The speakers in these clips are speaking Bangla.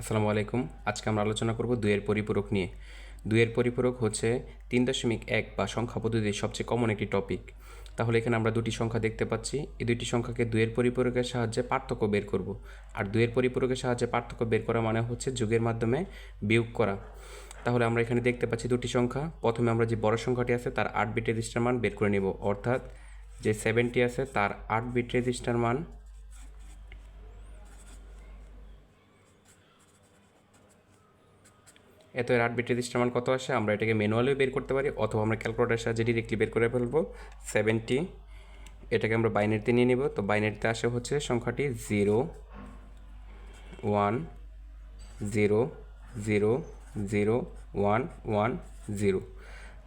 আসসালামু আলাইকুম আজকে আমরা আলোচনা করব দুইয়ের পরিপূরক নিয়ে। দুইয়ের পরিপূরক হচ্ছে তিন দশমিক এক বা সংখ্যা পদ্ধতির সবচেয়ে কমন একটি টপিক তাহলে এখানে আমরা দুটি সংখ্যা দেখতে পাচ্ছি। এই দুইটি সংখ্যাকে দুইয়ের পরিপূরকের সাহায্যে পার্থক্য বের করব। আর দুইয়ের পরিপূরকের সাহায্যে পার্থক্য বের করা মানে হচ্ছে যুগের মাধ্যমে বিয়োগ করা। তাহলে আমরা এখানে দেখতে পাচ্ছি দুটি সংখ্যা। প্রথমে আমরা যে বড় সংখ্যাটি আছে তার আট বিট রেজিস্টার মান বের করে নেব। অর্থাৎ যে সেভেনটি আছে তার আট বিট রেজিস্টার মান এত এর আট বিট রেজিস্টার মান কত আসে, আমরা এটাকে ম্যানুয়ালিও বের করতে পারি, অথবা আমরা ক্যালকুলেটারের সাহায্যে ডিরেক্টলি বের করে ফেলব। সেভেন্টি এটাকে আমরা বাইনারিতে নিয়ে নিব। তো বাইনারিতে আসে হচ্ছে সংখ্যাটি zero one zero zero zero one one zero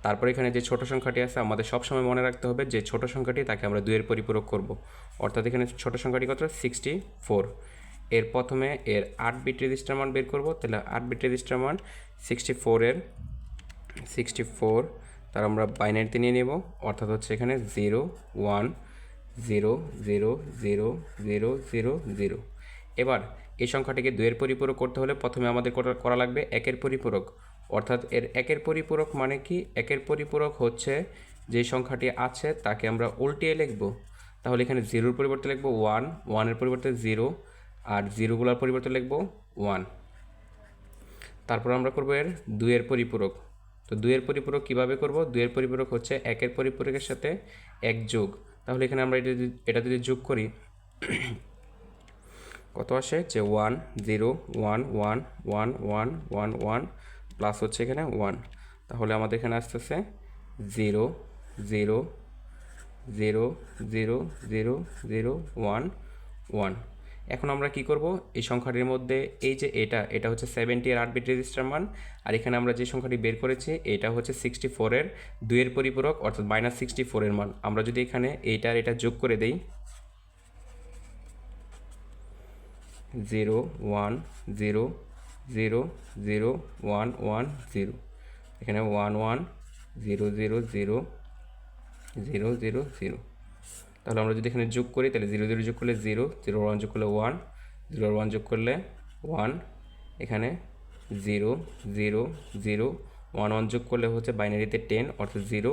তারপর এখানে যে ছোট সংখ্যাটি আছে, আমাদের সবসময় মনে রাখতে হবে যে ছোট সংখ্যাটি তাকে আমরা দুইয়ের পরিপূরক করব। অর্থাৎ এখানে ছোট সংখ্যাটি কত? সিক্সটি ফোর এর প্রথমে এর আট বিট রেজিস্টার মান বের করব, তাহলে আট বিট রেজিস্টার মান সিক্সটি ফোরের সিক্সটি ফোর তার আমরা বাইনারিতে নিয়ে নেব, অর্থাৎ হচ্ছে এখানে zero one zero zero zero zero zero zero এবার এই সংখ্যাটিকে দুয়ের পরিপূরক করতে হলে প্রথমে আমাদের করা- লাগবে? একের পরিপূরক। অর্থাৎ এর একের পরিপূরক মানে কি? একের পরিপূরক হচ্ছে যে সংখ্যাটি আছে তাকে আমরা উল্টিয়ে লিখব। তাহলে এখানে জিরোর পরিবর্তে লিখব ওয়ান ওয়ানের পরিবর্তে জিরো আর জিরোগুলোর পরিবর্তে লিখব ওয়ান। তারপর আমরা করব এর দুইয়ের পরিপূরক। তো দুইয়ের পরিপূরক কীভাবে করব? দুইয়ের পরিপূরক হচ্ছে একের পরিপূরকের সাথে এক যোগ। তাহলে এখানে আমরা এটা এটা যদি যোগ করি, কত আসে? যে one, zero, one one one one one one, plus হচ্ছে এখানে ওয়ান। তাহলে আমাদের এখানে আসতেছে zero zero zero zero zero zero, one one. এখন আমরা কি করব? এই সংখ্যাটির মধ্যে এই যে এটা এটা হচ্ছে সেভেন্টি এর আট বিট রেজিস্টার মান, আর এখানে আমরা যে সংখ্যাটি বের করেছি, এটা হচ্ছে সিক্সটি ফোরের দুইয়ের পরিপূরক, অর্থাৎ মাইনাস সিক্সটি ফোরের মান। আমরা যদি এখানে এইটার এটা যোগ করে দেই zero one zero zero zero one one zero এখানে one one zero zero zero zero zero zero তাহলে আমরা যদি এখানে যোগ করি, তাহলে জিরো জিরো যোগ করলে জিরো জিরো ওয়ান যোগ করলে ওয়ান জিরো ওয়ান যোগ করলে ওয়ান এখানে zero zero zero one one যোগ করলে হচ্ছে বাইনারিতে টেন অর্থাৎ জিরো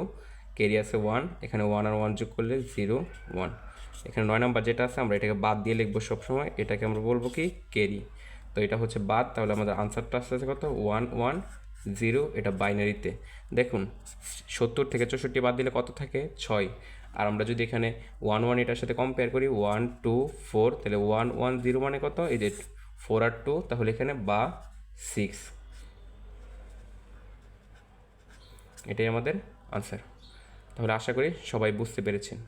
কেরি আছে ওয়ান এখানে ওয়ান আর ওয়ান যোগ করলে জিরো ওয়ান এখানে নয় নাম্বার যেটা আছে, আমরা এটাকে বাদ দিয়ে লিখব সবসময়, এটাকে আমরা বলব কি? কেরি তো এটা হচ্ছে বাদ, তাহলে আমাদের আনসারটা আসতে আছে কত? ওয়ান ওয়ান জিরো এটা বাইনারিতে দেখুন, সত্তর থেকে চৌষট্টি বাদ দিলে কত থাকে? ছয়। আর আমরা যদি এখানে ওয়ান ওয়ান এটার সাথে কম্পেয়ার করি ওয়ান টু ফোর তাহলে ওয়ান ওয়ান জিরো মানে কত? এই যে ফোর আর টু তাহলে এখানে বা সিক্স এটাই আমাদের আনসার তাহলে আশা করি সবাই বুঝতে পেরেছেন।